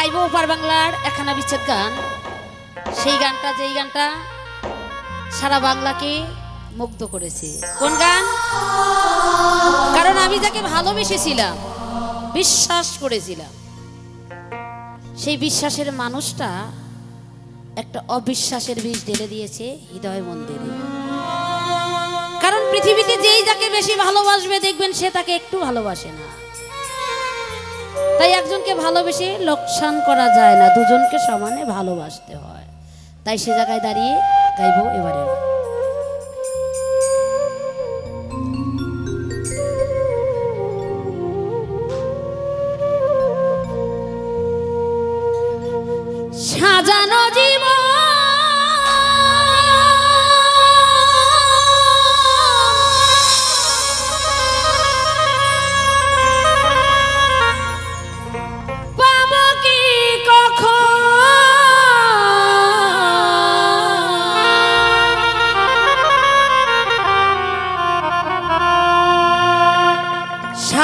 গাইব ওপার বাংলার একখানা বিচ্ছেদ গান। সেই গানটা, যেই গানটা সারা বাংলাকে মুগ্ধ করেছে। কোন গান? কারণ আমি যাকে ভালোবেসেছিলাম, বিশ্বাস করেছিলাম। সেই বিশ্বাসের মানুষটা একটা অবিশ্বাসের বীজ ঢেলে দিয়েছে হৃদয় মন্দিরে। কারণ পৃথিবীতে যেই যাকে বেশি ভালোবাসবে, দেখবেন সে তাকে একটু ভালোবাসে না। তাই একজনকে ভালোবেসে লোকসান করা যায় না, দুজনকে সমানে ভালোবাসতে হয়। তাই সে জায়গায় দাঁড়িয়ে গাইব এবারে। সাজানো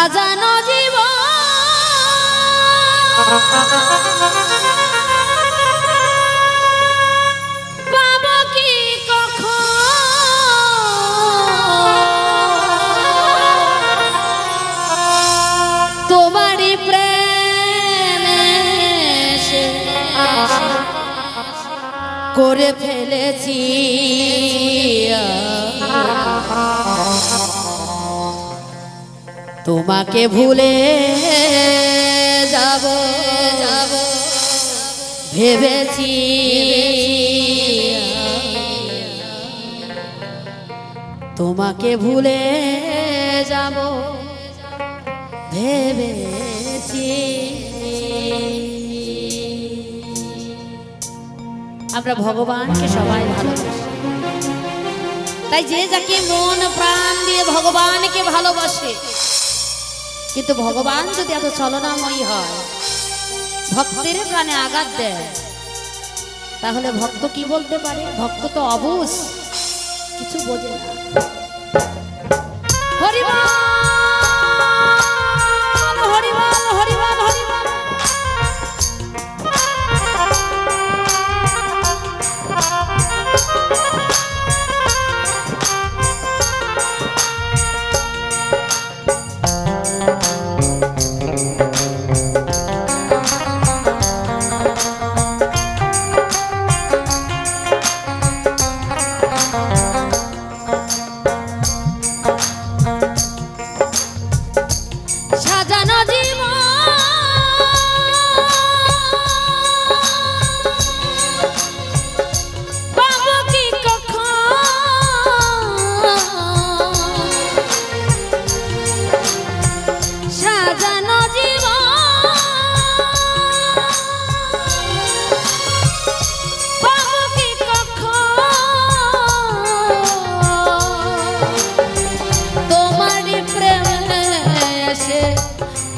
সাজানো কখন? তোমারই করে ফেলেছি। তোমাকে ভুলে যাব যাব। ভেবেছি। তোমাকে ভুলে যাব, ভেবেছি। আমরা ভগবানকে সবাই ভালোবাসি। তাই যে যাকে মন প্রাণ দিয়ে ভগবানকে ভালোবাসে কিন্তু ভগবান যদি এত চলনাময়ী হয়, ভক্তের প্রাণে আঘাত দেয়, তাহলে ভক্ত কি বলতে পারে? ভক্ত তো অবুস, কিছু বোঝে না। হরিবল!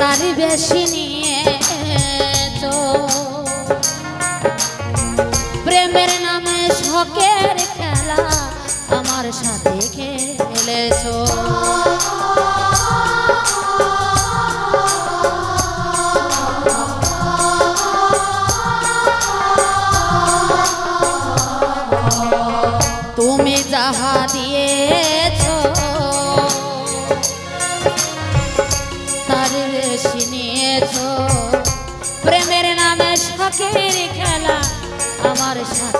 তারই বেশি নিয়েছ প্রেমের নামে শখের খেলা আমার সাথে খেলেছ। তুমি যাহা দিয়েছ গেছো প্রেমের নামে শখের খেলা আমার সাথে।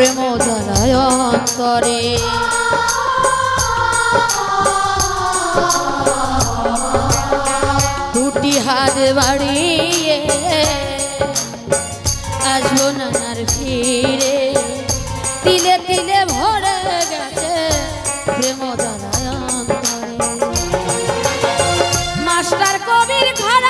প্রেম জ্বালায় অন্তরে দুটি হাত বাড়িয়ে আসব না আর ফিরে তিলে তিলে ভরে গেছে প্রেম জ্বালায় অন্তরে মাস্টার কবির খারা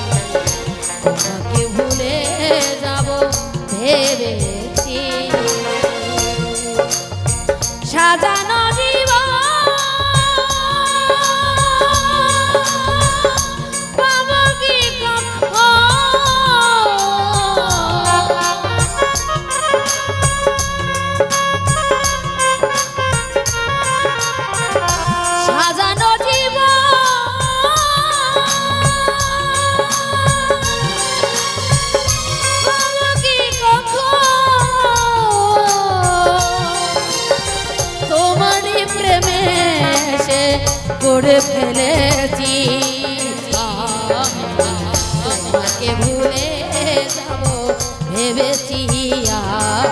করে ফেলেছি। তোমাকে ভুলে যাব ভেবেছি আর।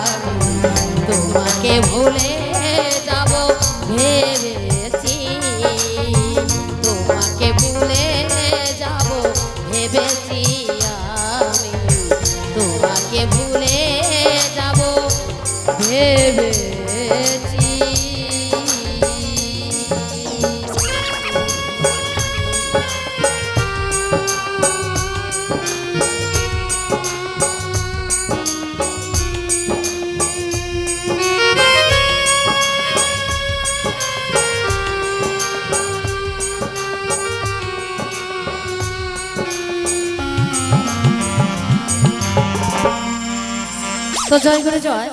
তোমাকে ভুলে যাব ভেবেছি জয় করে জয়।